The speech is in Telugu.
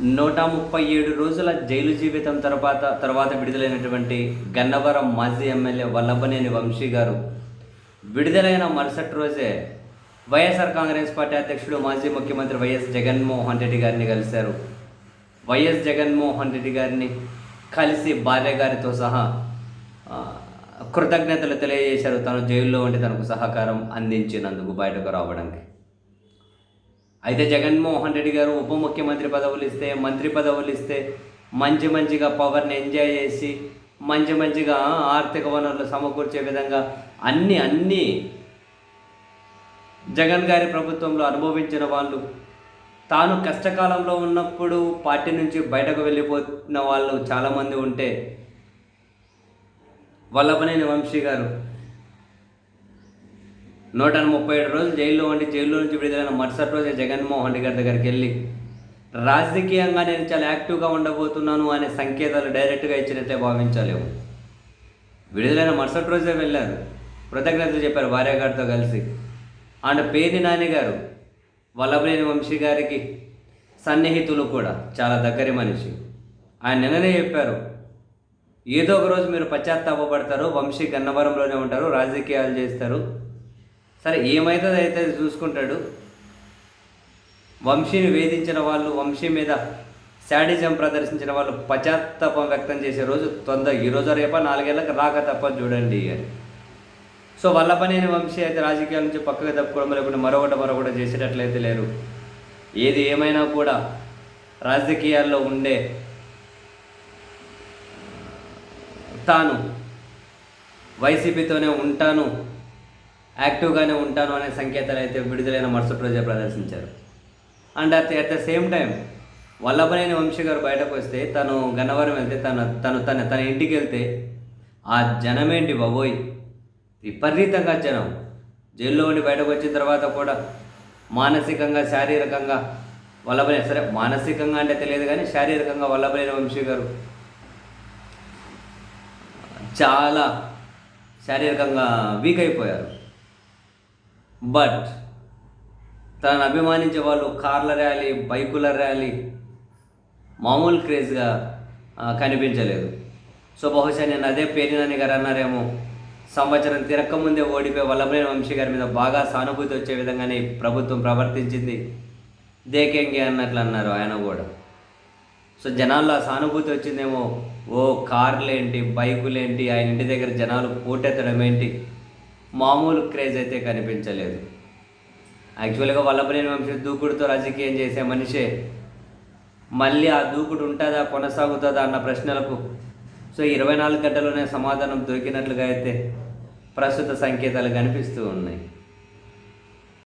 నూట ముప్పై ఏడు రోజుల జైలు జీవితం తర్వాత తర్వాత విడుదలైనటువంటి గన్నవరం మాజీ ఎమ్మెల్యే వల్లభనేని వంశీ గారు విడుదలైన మరుసటి రోజే వైఎస్ఆర్ కాంగ్రెస్ పార్టీ అధ్యక్షుడు మాజీ ముఖ్యమంత్రి వైఎస్ జగన్మోహన్ రెడ్డి గారిని కలిశారు. వైఎస్ జగన్మోహన్ రెడ్డి గారిని కలిసి భార్య గారితో సహా కృతజ్ఞతలు తెలియజేశారు. తను జైల్లో ఉండి తనకు సహకారం అందించినందుకు బయటకు రావడానికి. అయితే జగన్మోహన్ రెడ్డి గారు ఉప ముఖ్యమంత్రి పదవులు ఇస్తే మంత్రి పదవులు ఇస్తే మంచి మంచిగా పవర్ని ఎంజాయ్ చేసి మంచి మంచిగా ఆర్థిక వనరులు సమకూర్చే విధంగా అన్ని అన్ని జగన్ గారి ప్రభుత్వంలో అనుభవించిన వాళ్ళు తాను కష్టకాలంలో ఉన్నప్పుడు పార్టీ నుంచి బయటకు వెళ్ళిపోతున్న వాళ్ళు చాలామంది ఉంటే వల్లభనేని వంశీ గారు నూట ముప్పై ఏడు రోజులు జైల్లో ఉండి జైల్లో నుంచి విడుదలైన మరుసటి రోజే జగన్మోహన్ రెడ్డి గారి దగ్గరికి వెళ్ళి రాజకీయంగా నేను చాలా యాక్టివ్గా ఉండబోతున్నాను అనే సంకేతాలు డైరెక్ట్గా ఇచ్చినట్లే భావించలేము. విడుదలైన మరుసటి రోజే వెళ్ళారు. కృతజ్ఞతలు చెప్పారు భార్య గారితో కలిసి. అండ్ పేది నాని గారు వల్లభనేని వంశీ గారికి సన్నిహితులు కూడా చాలా దగ్గరి మనిషి. ఆయన నిన్ననే చెప్పారు ఏదో ఒక రోజు మీరు పశ్చాత్తాపడతారు వంశీ గన్నవరంలోనే ఉంటారు రాజకీయాలు చేస్తారు సరే ఏమవుతుంది అయితే చూసుకుంటాడు? వంశీని వేధించిన వాళ్ళు వంశీ మీద శాడిజం ప్రదర్శించిన వాళ్ళు పశ్చాత్తాపం వ్యక్తం చేసే రోజు తొందర ఈ రోజు రేప నాలుగేళ్ళకి రాక తప్ప చూడండి అని. సో వల్లపనేని వంశీ అయితే రాజకీయాల నుంచి పక్కగా తప్పుకోవడం లేకుండా మరొకటి మరొకటి చేసేటట్లయితే లేరు. ఏది ఏమైనా కూడా రాజకీయాల్లో ఉండే తాను వైసీపీతోనే ఉంటాను యాక్టివ్గానే ఉంటాను అనే సంకేతాలు అయితే విడుదలైన మరుసటి రోజే ప్రదర్శించారు. And at at the same time Vallabhaneni Vamsi garu బయటకు వస్తే తను గన్నవరం వెళ్తే తన తను తన తన ఇంటికి వెళ్తే ఆ జనమేంటి బాబోయ్? విపరీతంగా జనం. జైల్లో ఉండి బయటకు వచ్చిన తర్వాత కూడా మానసికంగా శారీరకంగా వల్లభనే సరే మానసికంగా అంటే తెలియదు కానీ శారీరకంగా వల్లభనేని వంశీ గారు చాలా శారీరకంగా వీక్ అయిపోయారు. బట్ తనను అభిమానించే వాళ్ళు కార్ల ర్యాలీ బైకుల ర్యాలీ మామూలు క్రేజ్గా కనిపించలేదు. సో బహుశా నేను అదే పేరినాని గారు అన్నారేమో. సంవత్సరం తిరక్కముందే ఓడిపోయి వల్లభనేని వంశీ గారి మీద బాగా సానుభూతి వచ్చే విధంగానే ప్రభుత్వం ప్రవర్తించింది. దేకెంగే అన్నట్లు అన్నారు ఆయన కూడా. సో జనాల్లో ఆ సానుభూతి వచ్చిందేమో ఓ కార్లేంటి బైకులేంటి ఆయన ఇంటి దగ్గర జనాలు పోటెత్తడం ఏంటి మామూలు క్రేజ్ అయితే కనిపించలేదు. యాక్చువల్గా వల్లభనేని వంశీ దూకుడుతో రాజకీయం చేసే మనిషే. మళ్ళీ ఆ దూకుడు ఉంటుందా కొనసాగుతుందా అన్న ప్రశ్నలకు సో ఇరవై నాలుగు గంటలోనే సమాధానం దొరికినట్లుగా అయితే ప్రస్తుత సంకేతాలు కనిపిస్తూ ఉన్నాయి.